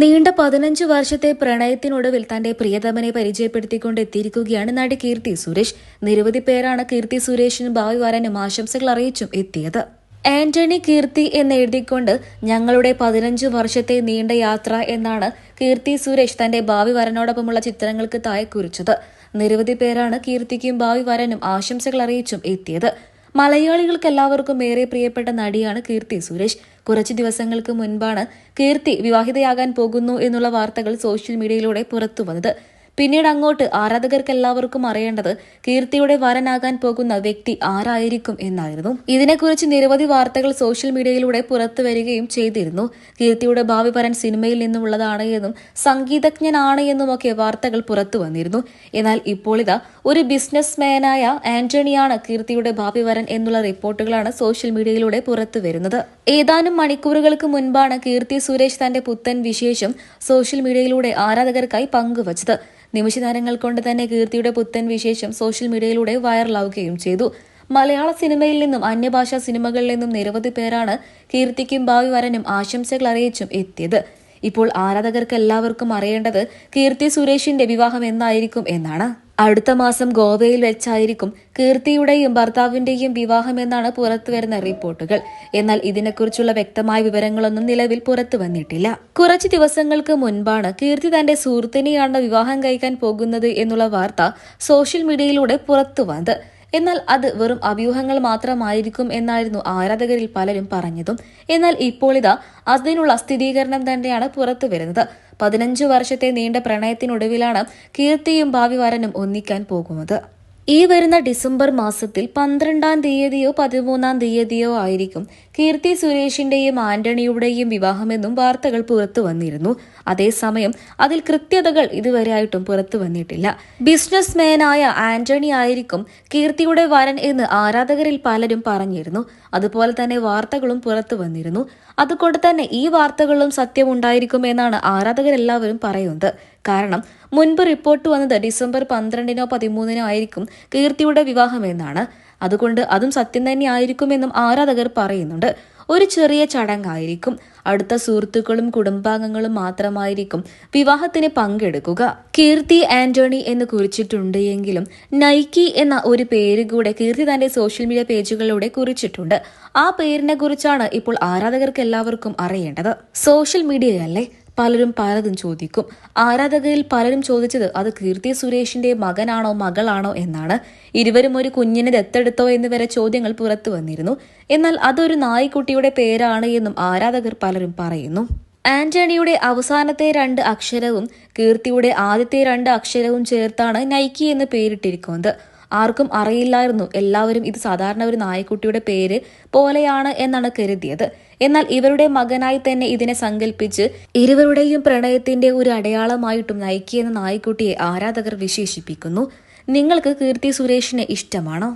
നീണ്ട പതിനഞ്ച് വർഷത്തെ പ്രണയത്തിനൊടുവിൽ തന്റെ പ്രിയതമനെ പരിചയപ്പെടുത്തിക്കൊണ്ട് എത്തിയിരിക്കുകയാണ് നടി കീർത്തി സുരേഷ്. നിരവധി പേരാണ് കീർത്തി സുരേഷിന് ഭാവി വരാനും ആശംസകൾ അറിയിച്ചും എത്തിയത്. ആന്റണി കീർത്തി എന്ന് എഴുതിക്കൊണ്ട് ഞങ്ങളുടെ പതിനഞ്ച് വർഷത്തെ നീണ്ട യാത്ര എന്നാണ് കീർത്തി സുരേഷ് തന്റെ ഭാവി വരനോടൊപ്പമുള്ള ചിത്രങ്ങൾക്ക് താഴെ കുറിച്ചത്. നിരവധി പേരാണ് കീർത്തിക്കും ഭാവി വരനും ആശംസകൾ അറിയിച്ചും എത്തിയത്. മലയാളികൾക്ക് എല്ലാവർക്കും ഏറെ പ്രിയപ്പെട്ട നടിയാണ് കീർത്തി സുരേഷ്. കുറച്ച് ദിവസങ്ങൾക്ക് മുൻപാണ് കീർത്തി വിവാഹിതയാകാൻ പോകുന്നു എന്നുള്ള വാർത്തകൾ സോഷ്യൽ മീഡിയയിലൂടെ പുറത്തു വന്നത് പിന്നീട് അങ്ങോട്ട് ആരാധകർക്ക് എല്ലാവർക്കും അറിയേണ്ടത് കീർത്തിയുടെ വരനാകാൻ പോകുന്ന വ്യക്തി ആരായിരിക്കും എന്നായിരുന്നു. ഇതിനെക്കുറിച്ച് നിരവധി വാർത്തകൾ സോഷ്യൽ മീഡിയയിലൂടെ പുറത്തു വരികയും ചെയ്തിരുന്നു. കീർത്തിയുടെ ഭാവി വരൻ സിനിമയിൽ നിന്നുമുള്ളതാണ് എന്നും സംഗീതജ്ഞനാണ് എന്നുമൊക്കെ വാർത്തകൾ പുറത്തു വന്നിരുന്നു. എന്നാൽ ഇപ്പോൾ ഇതാ ഒരു ബിസിനസ്മാനായ ആന്റണിയാണ് കീർത്തിയുടെ ഭാവി വരൻ എന്നുള്ള റിപ്പോർട്ടുകളാണ് സോഷ്യൽ മീഡിയയിലൂടെ പുറത്തു വരുന്നത്. ഏതാനും മണിക്കൂറുകൾക്ക് മുൻപാണ് കീർത്തി സുരേഷ് തന്റെ പുത്തൻ വിശേഷം സോഷ്യൽ മീഡിയയിലൂടെ ആരാധകർക്കായി പങ്കുവച്ചത്. നിമിഷനേരങ്ങൾ കൊണ്ട് തന്നെ കീർത്തിയുടെ പുത്തൻ വിശേഷം സോഷ്യൽ മീഡിയയിലൂടെ വൈറലാവുകയും ചെയ്തു. മലയാള സിനിമയിൽ നിന്നും അന്യഭാഷാ സിനിമകളിൽ നിന്നും നിരവധി പേരാണ് കീർത്തിക്കും ഭാവി വരനും ആശംസകൾ അറിയിച്ചും എത്തിയത്. ഇപ്പോൾ ആരാധകർക്ക് എല്ലാവർക്കും അറിയേണ്ടത് കീർത്തി സുരേഷിന്റെ വിവാഹം എന്നായിരിക്കും എന്നാണ്. അടുത്ത മാസം ഗോവയിൽ വെച്ചായിരിക്കും കീർത്തിയുടെയും ഭർത്താവിന്റെയും വിവാഹമെന്നാണ് പുറത്തുവരുന്ന റിപ്പോർട്ടുകൾ. എന്നാൽ ഇതിനെക്കുറിച്ചുള്ള വ്യക്തമായ വിവരങ്ങളൊന്നും നിലവിൽ പുറത്തു വന്നിട്ടില്ല. കുറച്ച് ദിവസങ്ങൾക്ക് മുൻപാണ് കീർത്തി തന്റെ സുഹൃത്തിനെയാണ് വിവാഹം കഴിക്കാൻ പോകുന്നത് എന്നുള്ള വാർത്ത സോഷ്യൽ മീഡിയയിലൂടെ പുറത്തു വന്നത്. എന്നാൽ അത് വെറും അഭ്യൂഹങ്ങൾ മാത്രമായിരിക്കും എന്നായിരുന്നു ആരാധകരിൽ പലരും പറഞ്ഞതും. എന്നാൽ ഇപ്പോൾ ഇതാ അതിനുള്ള സ്ഥിരീകരണം തന്നെയാണ് പുറത്തു വരുന്നത്. പതിനഞ്ചു വർഷത്തെ നീണ്ട പ്രണയത്തിനൊടുവിലാണ് കീർത്തിയും ഭാവി വരനും ഒന്നിക്കാൻ പോകുന്നത്. ഈ വരുന്ന ഡിസംബർ മാസത്തിൽ പന്ത്രണ്ടാം തീയതിയോ പതിമൂന്നാം തീയതിയോ ആയിരിക്കും കീർത്തി സുരേഷിന്റെയും ആന്റണിയുടെയും വിവാഹമെന്നും വാർത്തകൾ പുറത്തു വന്നിരുന്നു. അതേസമയം അതിൽ കൃത്യതകൾ ഇതുവരെ ആയിട്ടും പുറത്തു വന്നിട്ടില്ല. ബിസിനസ് മാനായ ആന്റണി ആയിരിക്കും കീർത്തിയുടെ വരൻ എന്ന് ആരാധകരിൽ പലരും പറഞ്ഞിരുന്നു. അതുപോലെ തന്നെ വാർത്തകളും പുറത്തു വന്നിരുന്നു. അതുകൊണ്ട് തന്നെ ഈ വാർത്തകളും വാർത്തകളിലും സത്യമുണ്ടായിരിക്കുമെന്നാണ് ആരാധകരെല്ലാവരും പറയുന്നത്. കാരണം മുൻപ് റിപ്പോർട്ട് വന്നത് ഡിസംബർ പന്ത്രണ്ടിനോ പതിമൂന്നിനോ ആയിരിക്കും കീർത്തിയുടെ വിവാഹമെന്നാണ്. അതുകൊണ്ട് അതും സത്യം തന്നെ ആയിരിക്കുമെന്നും ആരാധകർ പറയുന്നുണ്ട്. ഒരു ചെറിയ ചടങ്ങായിരിക്കും. അടുത്ത സുഹൃത്തുക്കളും കുടുംബാംഗങ്ങളും മാത്രമായിരിക്കും വിവാഹത്തിന് പങ്കെടുക്കുക. കീർത്തി ആന്റണി എന്ന് കുറിച്ചിട്ടുണ്ട് എങ്കിലും നൈക്കി എന്ന ഒരു പേര് കൂടെ കീർത്തി തന്റെ സോഷ്യൽ മീഡിയ പേജുകളിലൂടെ കുറിച്ചിട്ടുണ്ട്. ആ പേരിനെ കുറിച്ചാണ് ഇപ്പോൾ ആരാധകർക്ക് എല്ലാവർക്കും അറിയേണ്ടത്. സോഷ്യൽ മീഡിയയല്ലേ? പലരും പലതും ചോദിക്കും. ആരാധകയിൽ പലരും ചോദിച്ചത് അത് കീർത്തി സുരേഷിന്റെ മകനാണോ മകളാണോ എന്നാണ്. ഇരുവരും ഒരു കുഞ്ഞിനെ ദത്തെടുത്തോ എന്ന് വരെ ചോദ്യങ്ങൾ പുറത്തു വന്നിരുന്നു. എന്നാൽ അതൊരു നായ്ക്കുട്ടിയുടെ പേരാണ് എന്നും ആരാധകർ പലരും പറയുന്നു. ആന്റണിയുടെ അവസാനത്തെ രണ്ട് അക്ഷരവും കീർത്തിയുടെ ആദ്യത്തെ രണ്ട് അക്ഷരവും ചേർത്താണ് നൈക്കി എന്ന് പേരിട്ടിരിക്കുന്നത്. ആർക്കും അറിയില്ലായിരുന്നു. എല്ലാവരും ഇത് സാധാരണ ഒരു നായക്കുട്ടിയുടെ പേര് പോലെയാണ് എന്നാണ് കരുതിയത്. എന്നാൽ ഇവരുടെ മകനായി തന്നെ ഇതിനെ സങ്കല്പിച്ച് ഇരുവരുടെയും പ്രണയത്തിന്റെ ഒരു അടയാളമായിട്ടും നയിക്കിയെന്ന നായ്ക്കുട്ടിയെ ആരാധകർ വിശേഷിപ്പിക്കുന്നു. നിങ്ങൾക്ക് കീർത്തി സുരേഷിനെ ഇഷ്ടമാണോ?